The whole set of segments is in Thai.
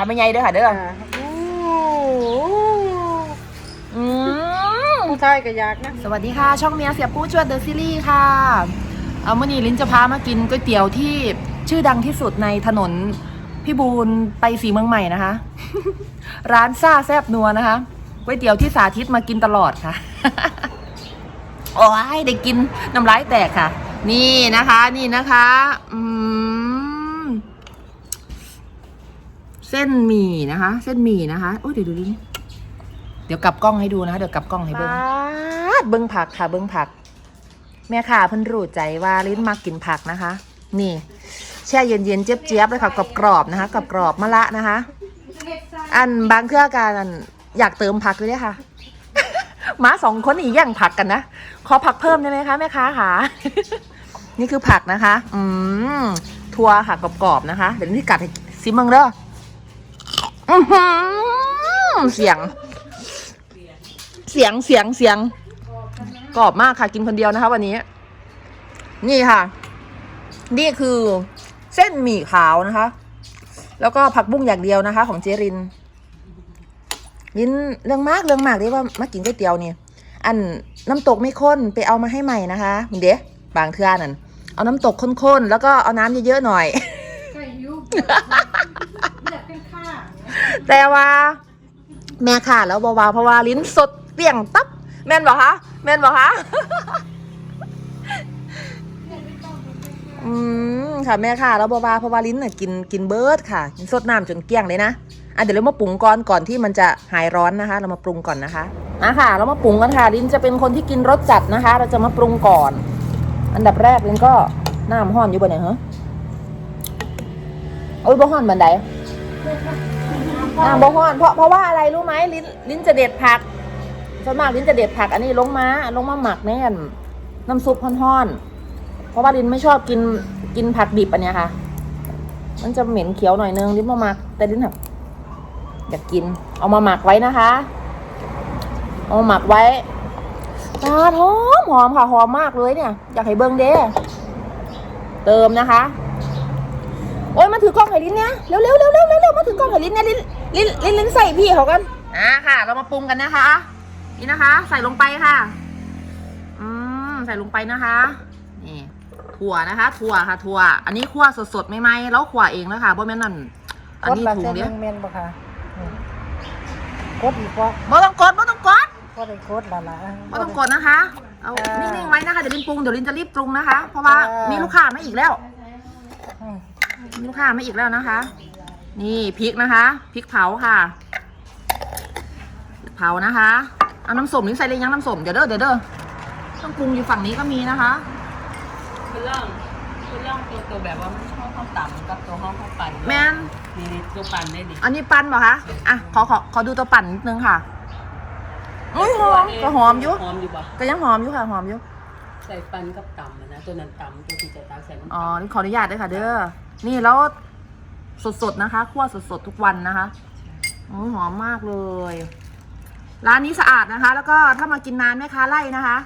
ทำไม่ไงเด้อค่ะเด้ออ่าโอ้อืมผู้ชายก็อยากนะสวัสดีค่ะ ช่องเมียเสียปู้ชวนเดอะซีรีส์ค่ะเอามื่อนี้ลิ้นจะพามากินก๋วยเตี๋ยวที่ชื่อดังที่สุดในถนนพิบูลไปสีเมืองใหม่นะคะ ร้านซ่าแซบนัวนะคะก๋วยเตี๋ยวที่สาธิตมากินตลอดค่ะโอ้ยได้กินน้ำลายแตกค่ะ นี่นะคะ นี่นะคะ อืม เส้นหมี่นะคะ เส้นหมี่นะคะโอ้ยเดี๋ยวดูดิเดี๋ยวกลับกล้องให้ดูนะคะเดี๋ยวกลับกล้องให้เบิ้งเบิ้งผักค่ะ เบิ้งผัก แม่ค่ะเพิ่นรู้ใจว่าลิ้นมากินผักนะคะ นี่ แช่เย็นๆเจี๊ยบๆเลยค่ะกรอบๆนะคะกรอบๆมะละนะคะ อันบางเครือการอันอยากเติมผักเลยค่ะหมาสองคนอีกแย่างผักกันนะขอผักเพิ่มได้ไหมคะแม่ค้าค่ะนี่คือผักนะคะ อืมทัวค่ะกรอบๆนะคะ เดี๋ยวนี้กัดซิมังเด้อ อือหือเสียง เสียงเสียงเสียงกรอบมากค่ะกินคนเดียวนะคะ วันนี้ นี่ค่ะ นี่คือเส้นหมี่ขาวนะคะ แล้วก็ผักบุ้งอย่างเดียวนะคะ ของเจรินลินเรื่องมากเรื่องมากที่ว่ามากินก๋วยเตี๋ยวนี่อันน้ำตกไม่ข้นไปเอามาให้ใหม่นะคะเดี๋ยวบางเทื่อนั่นเอาน้ำตกข้นๆแล้วก็เอาน้ำเยอะๆหน่อย แต่ว่า แม่ค่ะแล้วเบาๆเพราะว่าลิ้นสดเปรี้ยงตับ แม่นบอกคะแม่นบอกคะอืมค่ะแม่ค่ะแล้วเบาๆเพราะว่าลิ้นน่ะกินกินเบิร์ดค่ะกินสดน้ำจนเกลี้ยงเลยนะอะเดี๋ยวเรามาปรุงก่อนก่อนที่มันจะหายร้อนนะคะ เรามาปรุงก่อนนะคะอะค่ะ เรามาปรุงกันค่ะ ลิ้นจะเป็นคนที่กินรสจัดนะคะ เราจะมาปรุงก่อน อันดับแรกลิ้นก็น้ำห้อนอยู่บนไหนเหรอโอ้ยบ่ห้อนบันได อ่าบอฮอนเพราะเพราะว่าอะไรรู้ไหมลิ้นลิ้นจะเด็ดผักส่วนมากลิ้นจะเด็ดผักอันนี้ลงมาลงมาหมักแน่น น้ำซุปห่อนๆเพราะว่าลิ้นไม่ชอบกินกินผักดิบอันเนี้ยค่ะ มันจะเหม็นเขียวหน่อยนึงลิ้นมาหมักแต่ลิ้นแบบอยากกิน เอามาหมักไว้นะคะ เอามาหมักไว้ตาหอมหอมค่ะหอมมากเลยเนี่ย อยากให้เบิ้งเด้เติมนะคะโอ้ยมา ถือกล้องไห้ลิ้นเนี่ยเร็วเร็วเร็วเร็วเร็วเร็วมาถือกล้องไห้ลิ้นเนี่ยลิ้นลิ้นลิ้นลิ้นใส่พี่เขากันอ่าค่ะ เรามาปรุงกันนะคะ นี่นะคะ ใส่ลงไปค่ะ อืมใส่ลงไปนะคะนี่ถั่วนะคะ ถั่วค่ะ ถั่ว อันนี้คั่วสดๆไม่ไหมแล้วคั่วเองแล้วค่ะเพราะแม่นนั่นอันกดนี้ละถุเส้งนเดียวเมนบ่ค่ะอืมกดอีกว่าบ่ต้องกดบ่ต้องกดก็ได้กดละละบ่ต้องกดนะคะเอาอ่านิ่งๆไว้นะคะเดี๋ยวลิ้นปรุงเดี๋ยวลิ้นจะรีบปรุงนะคะ เพราะว่าอ่ามีมีลูกค้ามาอีกแล้วอืมมี ลูกค้ามาอีกแล้วนะคะ นี่พริกนะคะพริกเผาค่ะพริกเผานะคะเอาน้ำส้มนี่ใส่เลยยังน้ำส้มเดี๋ยวเด้อเดี๋ยวเด้อต้องปรุงอยู่ฝั่งนี้ก็มีนะคะคือเรื่องคือเรื่องตัวตัวแบบว่ามันห้องข้าวต่ำกับตัวห้องข้าวปั่นแมนนี่นี่ตัวปั่นได้ดิอันนี้ปั้นเปล่าคะอะขอขอขอดูตัวปั่นนิดนึงค่ะอุ้ยหอมก็หอมอยู่หอมอยู่ปะก็ยังหอมอยู่ค่ะหอมอยู่ ใส่ปั่นกับต่ำอะนะตัวนั้นต่ำตัวที่จะตากใส่น้ำอ๋อนี่ขออนุญาตด้วยค่ะเด้อ นี่แล้วสดๆนะคะคั่วสดๆทุกวันนะคะโอ้ยหอมมากเลย ร้านนี้สะอาดนะคะ แล้วก็ถ้ามากินนานแม่ค้าไล่นะคะ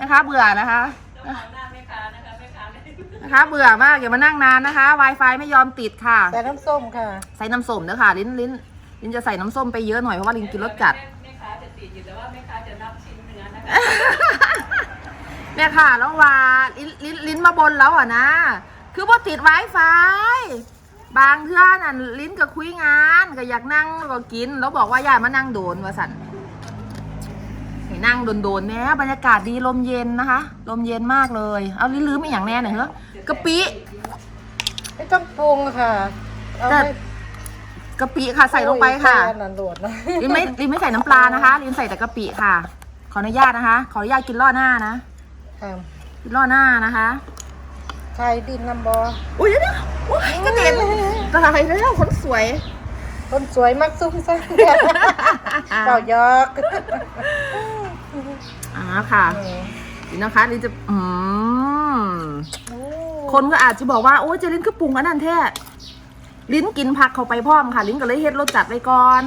นะคะเบื่อนะคะหน้าแม่ค้านะคะแม่ค้าไม่ได้นะคะ เบื่อมากอย่ามานั่งนานนะคะ Wi-Fi ไม่ยอมติดค่ะใส่น้ำส้มค่ะใส่น้ำส้มเด้อค่ะ ลิ้นลิ้นลิ้นจะใส่น้ำส้มไปเยอะหน่อยเพราะว่าลิ้นกินรสจัด แม่ค้าจะติดอยู่แต่ว่าแม่ค้าจะนับชิ้นเนื้อนะคะ เนี่ยค่ะแล้วว่าลิ้นลิ้นลิ้นมาบนแล้วอะนะ คือพอติด Wi-Fi บางเทื่อนั่นลิ้นก็คุยงานก็อยากนั่งแล้วก็กิน แล้วบอกว่าอย่ามานั่งโดนว่าสันให้นั่งโดนๆแม่บรรยากาศดีลมเย็นนะคะ ลมเย็นมากเลย เอาลิ้นลืมไม่อย่างแน่หน่อยเหรอกะปิไม่ต้องปรุงค่ะเอาแต่ให้กะปิค่ะใส่ลงไปค่ะโอ้ยใส่อันนั่นโดดนะลิ้นไม่ลิ้นไม่ใส่น้ำปลานะคะลิ้นใส่แต่กะปิค่ะ ขออนุญาตนะคะ ขออนุญาตกินล่อหน้านะ ค่ะกินล่อหน้านะคะไข่ดินน้ำบออุ้ยเดี๋ยวๆอุ้ยกระเด็นตายแล้วคนสวย คนสวยมักซุ่มซ่ามเจ้ายอกอ่าค่ะนี่นะคะลิ้นจะอืมโอ้คนก็อาจจะบอกว่าโอ้ยเจลิ้นคือปรุงอันนั้นแท้ลิ้นกินผักเข้าไปพร้อมค่ะ ลิ้นก็เลยเฮ็ดรสจัดไว้ก่อน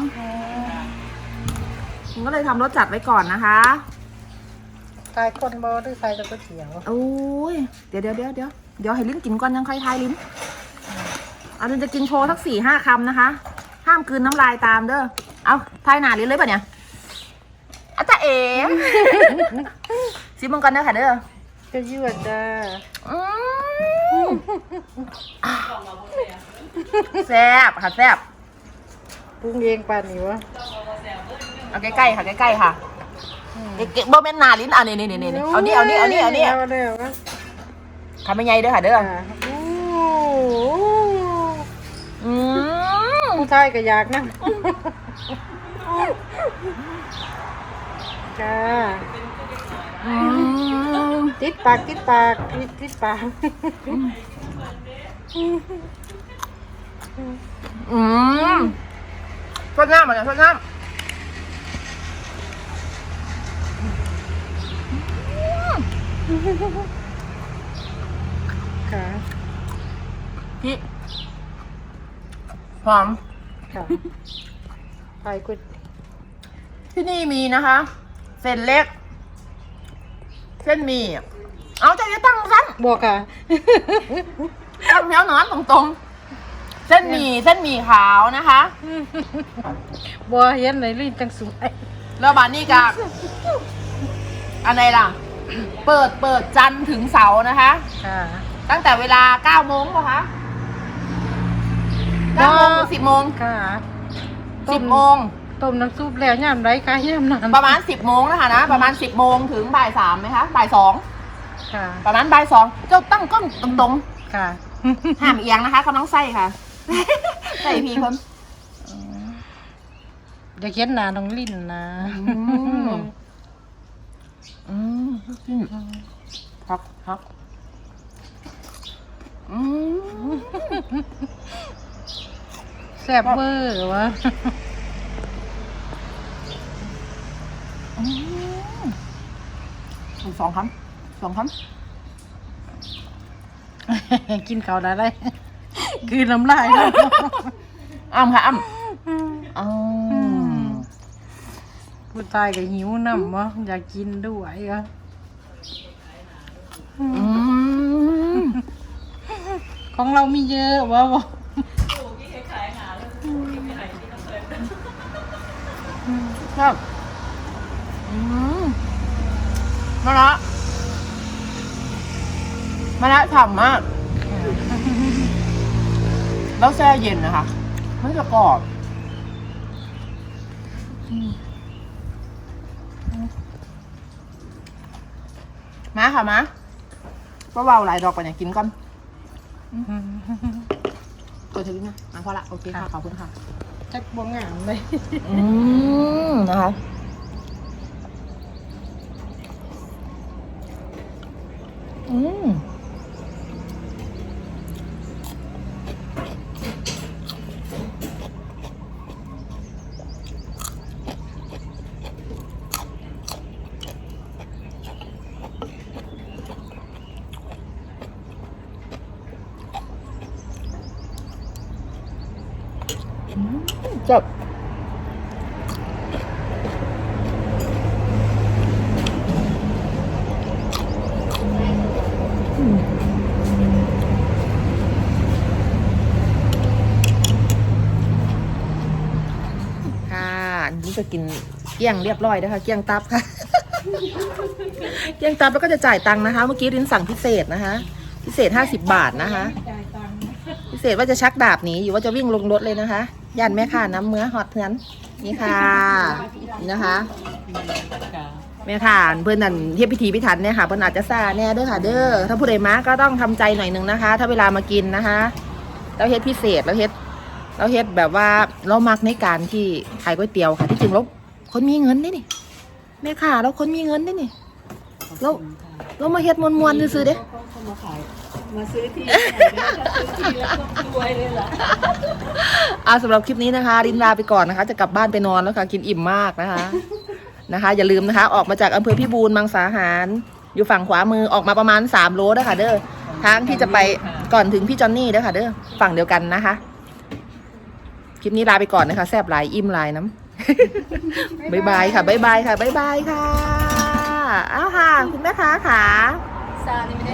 ลิ้นก็เลยทำรสจัดไว้ก่อนนะคะ ใส่คนบอหรือใส่ตะก๋วยเตี๋ยวโอ้ยเดี๋ยวเดี๋ยวเดี๋ยวเดี๋ยวเดี๋ยวให้ลิ้นกินก่อนยังค่อยทายลิ้นอันนี้จะกินโชว์สักสี่ห้าคำนะคะ ห้ามกลืนน้ำลายตามเด้อเอาทายหนาลิ้นเลยป่ะเนี่ยอาจารย์เอ๋ซิมมังกรเด้อค่ะเด้อจะยืดจ้าอืมแซ่บค่ะแซ่บปรุงเองป่านนี้วะเอาใกล้ๆค่ะใกล้ๆค่ะ เก๊กๆบ่แม่นหนาลิ้นเอานี่นี่นี่นี่เอานี่เอานี่เอานี่เอานี่เอาเนี่ยวะทำไม่ไงเด้อค่ะเด้ออ่าโอ้อืมผู้ชายก็อยากนะจ้าอืมติดปากติดปากติดติดปากอืมทอดน้ำมาเนี่ยทอดน้ ค่ะำพี่หอม ค่ะไปกุดที่นี่มีนะคะ เส้นเล็ก เส้นหมี่เอาใจจะตั้งสั้นบอกค่ะ ตั้งแถวนอนตรงๆ เส้นหมี่เส้นหมี่ขาวนะคะบัวเห็นไหนลิ้นจังสวยแล้วบานนี้ก็อะไรล่ะ เปิดเปิดจันทร์ถึงเสาร์นะคะ ค่ะ ตั้งแต่เวลา9โมงป่ะคะ9โมงถึง10โมงค่ะ10โมงต้มน้ำซุปแล้วย่ำไรคะย่ำนานประมาณ 10โมงนะคะนะประมาณ 10โมงถึงบ่ายสามไหมคะบ่ายสองค่ะ ประมาณบ่ายสองเจ้าตั้งกล้องตรงค่ะๆห้ามเอียงนะคะกำลังใส่ค่ะใส่พีเพิ่มอย่าเขียนหนาน้องลิ้นนะ มอืมพักพักอืมแซ่บเบอร์วะอืมอีกสองคำสองคกินเขาวได้ไรคือน้ำลายแล้วำอ้ำค่ะอ้ำอ้มผู้ตายก็หิวน้ำวะอยากกินด้วยวะ อืม ของเรามีเยอะวะวะครับอืมมาละมาละฉ่ำมาก แล้วแช่เย็นนะคะมันจะกรอบมาค่ะมาก็เบาหลายดอกไปเนี่ยกินก่อน ตัวเธอกินนะอะพอละโอเคค่ะขอบคุณค่ะจักบวงามเลย อืมนะคะอืม จบค่ะอันนี้จะกินเกลี้ยงเรียบร้อยนะคะ เกลี้ยงตับค่ะ เกลี้ยงตับแล้วก็จะจ่ายตังค์นะคะ เมื่อกี้รินสั่งพิเศษนะคะ พิเศษห้าสิบบาทนะคะ พิเศษว่าจะชักดาบหนีอยู่ว่าจะวิ่งลงรถเลยนะคะ ย่านแม่ค่ะน้ำเมื่อฮอตเทือนนี่ค่ะนะคะ แม่ค่ะเพื่อนนั่นเทียบพิธีพิถันเนี่ยค่ะเพื่อนอาจจะซาแน่เด้อค่ะ เด้อถ้าผู้ใดมาก็ต้องทำใจหน่อยหนึ่งนะคะ ถ้าเวลามากินนะคะแล้วเฮ็ดพิเศษแล้วเฮ็ดแล้วเฮ็ดแบบว่าเรามักในการที่ขายก๋วยเตี๋ยวค่ะ ที่จริงแล้วคนมีเงินนี่นี่แม่ค่ะเราคนมีเงินนี่นี่เราเรามาเฮ็ดมวนๆซื้อๆเด้ เขามาขาย มาซื้อที่ไหนเนี่ยถ้าซื้อที่แล้วก็รวยเลยเหรออาสำหรับคลิปนี้นะคะ รินลาไปก่อนนะคะ จะกลับบ้านไปนอนแล้วค่ะ กินอิ่มมากนะคะนะคะ อย่าลืมนะคะ ออกมาจากอำเภอพิบูลมังสาหาร อยู่ฝั่งขวามือออกมาประมาณ 3 โลนะคะเด้อทางที่จะไปก่อนถึงพี่จอนนี่เด้อค่ะเด้อฝั่งเดียวกันนะคะ คลิปนี้ลาไปก่อนนะคะ แซบหลายอิ่มหลายน้ำบายบายค่ะบายบายค่ะบายบายค่ะอ้าวค่ะ คุณแม่ค้าค่ะ ซานี่ไม่